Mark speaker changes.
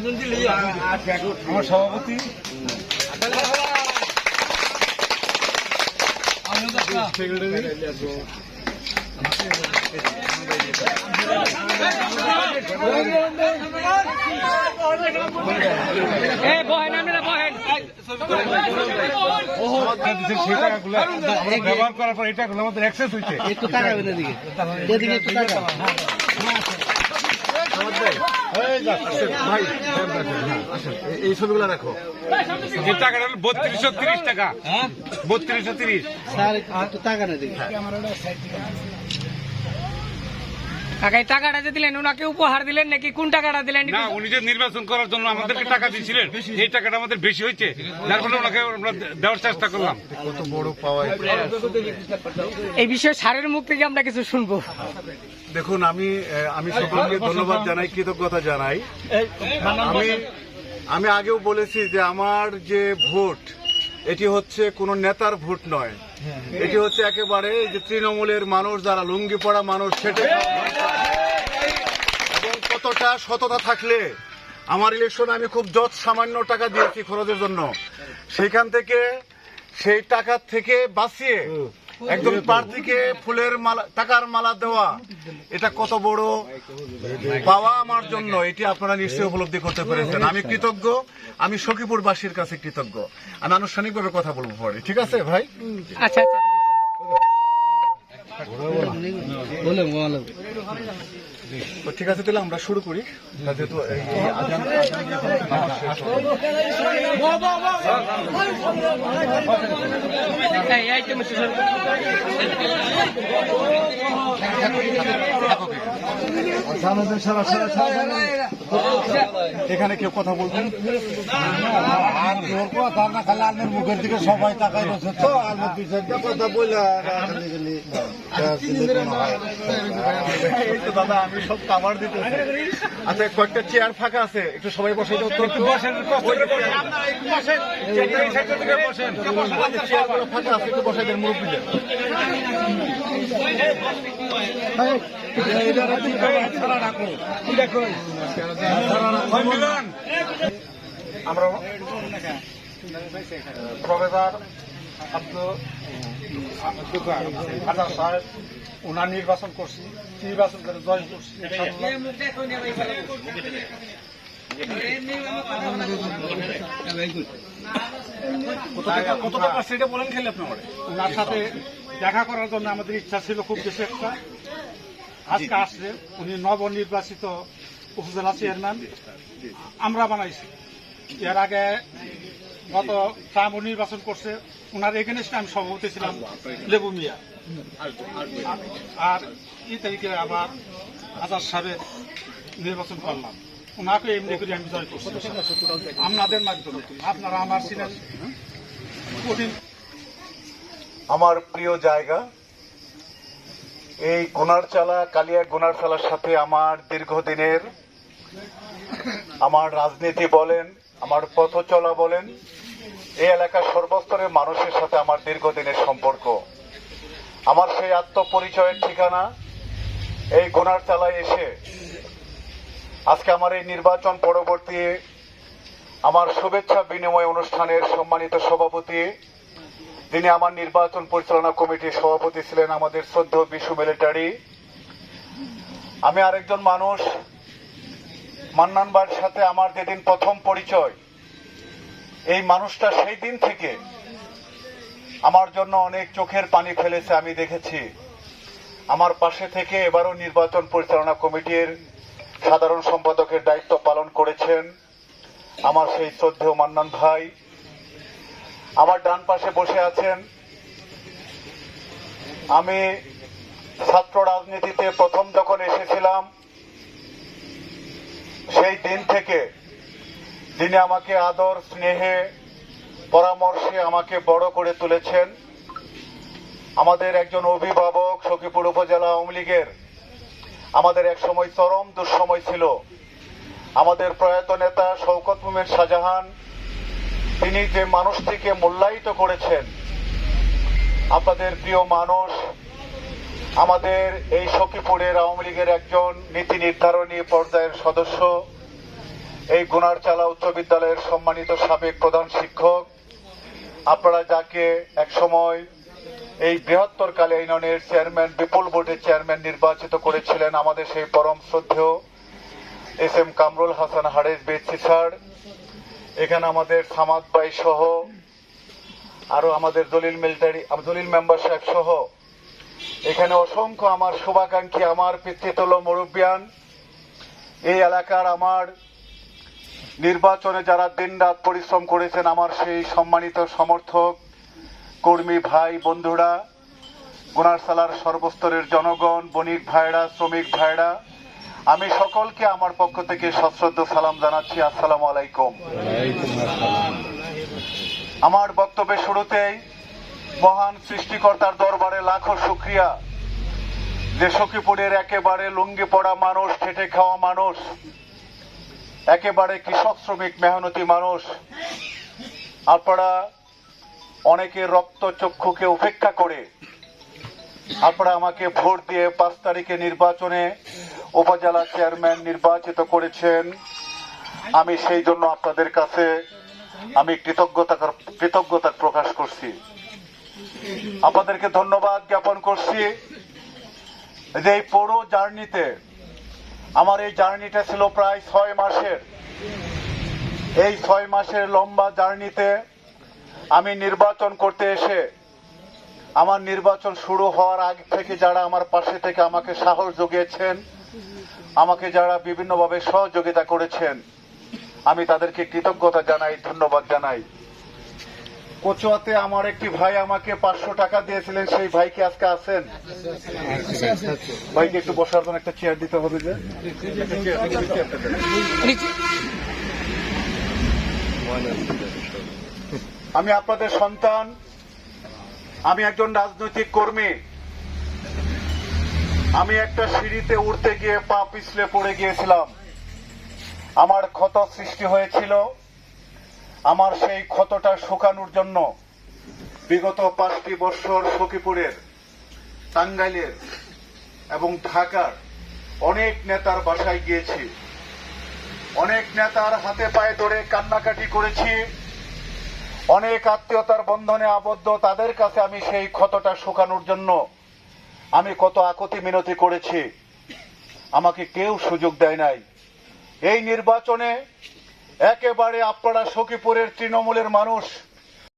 Speaker 1: আমার সভাপতি। ব্যবহার করার পর টাকাগুলো আমাদের অ্যাক্সেস হয়েছে
Speaker 2: একটু তাকাবেন এদিকে এদিকে একটু তাকাবেন
Speaker 3: ভাই এই ছবিগুলো রাখো।
Speaker 1: এই টাকাটা হলো বত্রিশশো তিরিশ টাকা। বত্রিশশো তিরিশ।
Speaker 2: টাকা এদিকে
Speaker 4: কাকা টাকাটা যে দিলেন ওনাকে উপহার দিলেন নাকি কোন টাকাটা দিলেন?
Speaker 1: না উনি যে নির্বাচন করার জন্য আমাদেরকে টাকা দিয়েছিলেন এই টাকাটা আমাদের বেশি হয়েছে। যার ফলে ওনাকে আমরা দেওয়ার চেষ্টা করলাম।
Speaker 3: কত বড় পাওয়া
Speaker 4: এই বিষয়ে সারের মুখ থেকে আমরা কিছু শুনব।
Speaker 3: দেখুন আমি আমি সকলকে ধন্যবাদ জানাই কৃতজ্ঞতা জানাই। আমি আমি আগেও বলেছি যে আমার যে ভোট এটি হচ্ছে কোন নেতার ভোট নয়। এটি হচ্ছে একেবারে যে তৃণমূলের মানুষ যারা লুঙ্গি পড়া মানুষ সেটে এবং কতটা সততা থাকলে আমার ইলেকশনে আমি খুব যত সামান্য টাকা দিয়েছি খরচের জন্য। সেইখান থেকে সেই টাকা থেকে বাঁচিয়ে একদম প্রার্থীকে ফুলের মালা টাকার মালা দেওয়া এটা কত বড় পাওয়া আমার জন্য এটি আপনারা নিশ্চয়ই উপলব্ধি করতে পেরেছেন। আমি কৃতজ্ঞ আমি সখীপুরবাসীর কাছে কৃতজ্ঞ। আমি আনুষ্ঠানিকভাবে কথা বলব পরে ঠিক আছে ভাই?
Speaker 4: আচ্ছা আচ্ছা
Speaker 3: তো ঠিক আছে, তাহলে আমরা শুরু করি যেহেতু এখন নামাজ শেষ হবে।
Speaker 4: এই এই তুমি শুনুন।
Speaker 3: এখানে কেউ কথা বলবেন
Speaker 5: মুখের দিকে সবাই তাকাই রয়েছে তো আলমের দুই কথা বলে
Speaker 3: এই দাদা, আমি সব কাভার দিতেছি। আচ্ছা কয়েকটা চেয়ার ফাঁকা আছে একটু সবাই বসে চেয়ারগুলো ফাঁকা আছে একটু বসাই দেন মুরব্বীদের। আমরা প্রফেসর আব্দুল হাজার সাহেব ওনার নির্বাচন করছি নির্বাচন করে জয় করছি কত টাকা সেটা বলেন খেলে আপনি আমারে?
Speaker 5: ওনার সাথে দেখা করার জন্য আমাদের ইচ্ছা ছিল খুব বেশি একটা। আজকে আসছে উনি নবনির্বাচিত উপজেলা চেয়ারম্যান। আমরা বানাইছি। এর আগে গত ট্রাম্প নির্বাচন করছে। ওনার এগেনস্টে আমি সভাপতি ছিলাম লেবু মিয়া। আর এই তারিখে আবার আজাদ সাহেবের নির্বাচন করলাম। ওনাকে এমনি করে আমি জয় করছি। আপনাদের মাধ্যমে। আপনারা আমার ছিলেন কঠিন।
Speaker 3: আমার প্রিয় জায়গা, এই গোনারচালা, কালিয়া গোনারচালার সাথে আমার দীর্ঘদিনের আমার রাজনীতি বলেন, আমার পথ চলা বলেন, এই এলাকার সর্বস্তরের মানুষের সাথে আমার দীর্ঘদিনের সম্পর্ক। আমার সেই আত্মপরিচয়ের ঠিকানা এই গোনার চালায় এসে আজকে আমার এই নির্বাচন পরবর্তী আমার শুভেচ্ছা বিনিময় অনুষ্ঠানের সম্মানিত সভাপতি, যিনি আমার নির্বাচন পরিচালনা কমিটির সভাপতি ছিলেন আমাদের শ্রদ্ধ বিশু মিলিটারি আমি আরেকজন মানুষ মান্নানবার সাথে আমার যেদিন প্রথম পরিচয়, এই মানুষটা সেই দিন থেকে আমার জন্য অনেক চোখের পানি ফেলেছে, আমি দেখেছি। আমার পাশে থেকে এবারও নির্বাচন পরিচালনা কমিটির সাধারণ সম্পাদকের দায়িত্ব পালন করেছেন আমার সেই শ্রদ্ধেয় মান্নান ভাই। আমার ডান পাশে বসে আছেন আমি ছাত্র রাজনীতিতে প্রথম যখন এসেছিলাম, সেই দিন থেকে যিনি আমাকে আদর, স্নেহে পরামর্শে আমাকে বড় করে তুলেছেন আমাদের একজন অভিভাবক সখীপুর উপজেলা আওয়ামী লীগের। আমাদের এক সময় চরম দুঃসময় ছিল। আমাদের প্রয়াত নেতা শওকত মুমের শাহজাহান, তিনি যে মানুষটিকে মূল্যায়িত করেছেন, আপনাদের প্রিয় মানুষ, আমাদের এই সখীপুরের আওয়ামী লীগের একজন নীতি নির্ধারণী পর্যায়ের সদস্য, এই গুনারচালা উচ্চ বিদ্যালয়ের সম্মানিত সাবেক প্রধান শিক্ষক আপনারা যাকে একসময় এই বৃহত্তর কালে ইউনিয়নের চেয়ারম্যান, বিপুল বোর্ডের চেয়ারম্যান নির্বাচিত করেছিলেন আমাদের সেই পরম শ্রদ্ধেয় S M Kamrul Hasan Haaretz বেচি স্যার, এখানে আমাদের সামাদ ভাই সহ আরও আমাদের দলিল মিলিটারি, দলিল মেম্বার সাহেব সহ। এখানে অসংখ্য আমার শুভাকাঙ্ক্ষী, আমার পিতৃতুল্য মুরব্বিয়ান। এই এলাকার আমার নির্বাচনে যারা দিনরাত পরিশ্রম করেছেন, আমার সেই সম্মানিত সমর্থক, কর্মী ভাই, বন্ধুরা, গুনারসালার সর্বস্তরের জনগণ, বণিক ভাইরা, শ্রমিক ভাইরা, আমি সকলকে আমার পক্ষ থেকে সশ্রদ্ধ সালাম জানাচ্ছি। আসসালামু আলাইকুম। আমার বক্তব্যের শুরুতেই মহান সৃষ্টিকর্তার দরবারে লাখো শুক্রিয়া। যে সখীপুরের একেবারে লুঙ্গি পড়া মানুষ খেটে খাওয়া মানুষ একেবারে কৃষক শ্রমিক মেহনতি মানুষ। আপনারা অনেকের রক্ত চক্ষুকে উপেক্ষা করে আপনারা আমাকে ভোট দিয়ে পাঁচ তারিখে নির্বাচনে উপজেলা চেয়ারম্যান নির্বাচিত করেছেন। আমি সেই জন্য আপনাদের কাছে আমি কৃতজ্ঞতা কৃতজ্ঞতা প্রকাশ করছি। আপনাদেরকে ধন্যবাদ জ্ঞাপন করছি। যে এই পুরো জার্নিতে আমার এই জার্নিটা ছিল প্রায় ছয় মাসের। এই ছয় মাসের লম্বা জার্নিতে আমি নির্বাচন করতে এসে, আমার নির্বাচন শুরু হওয়ার আগে থেকে যারা আমার পাশে থেকে আমাকে সাহস জুগিয়েছেন, আমাকে যারা বিভিন্নভাবে সহযোগিতা করেছেন, আমি তাদেরকে কৃতজ্ঞতা জানাই, ধন্যবাদ জানাই। কচুয়াতে আমার একটি ভাই আমাকে পাঁচশো টাকা দিয়েছিলেন, সেই ভাইকে আজকে আছেন? ভাইকে একটু বসার জন্য একটা চেয়ার দিতে হবে যে। আমি আপনাদের সন্তান, আমি একজন রাজনৈতিক কর্মী। আমি একটা সিঁড়িতে উঠতে গিয়ে পা পিছলে পড়ে গিয়েছিলাম। আমার ক্ষত সৃষ্টি হয়েছিল। আমার সেই ক্ষতটা শুকানোর জন্য বিগত পাঁচটি বছর সখীপুরের, টাঙ্গাইলের এবং ঢাকার অনেক নেতার বাসায় গিয়েছি। অনেক নেতার হাতে পায়ে ধরে কান্নাকাটি করেছি। অনেক আত্মীয়তার বন্ধনে আবদ্ধ তাদের কাছে আমি সেই ক্ষতটা শুকানোর জন্য আমি কত আকতি মিনতি করেছি। আমাকে কেউ সুযোগ দেয় নাই। এই নির্বাচনে একেবারে আপনারা সখীপুরের তৃণমূলের মানুষ।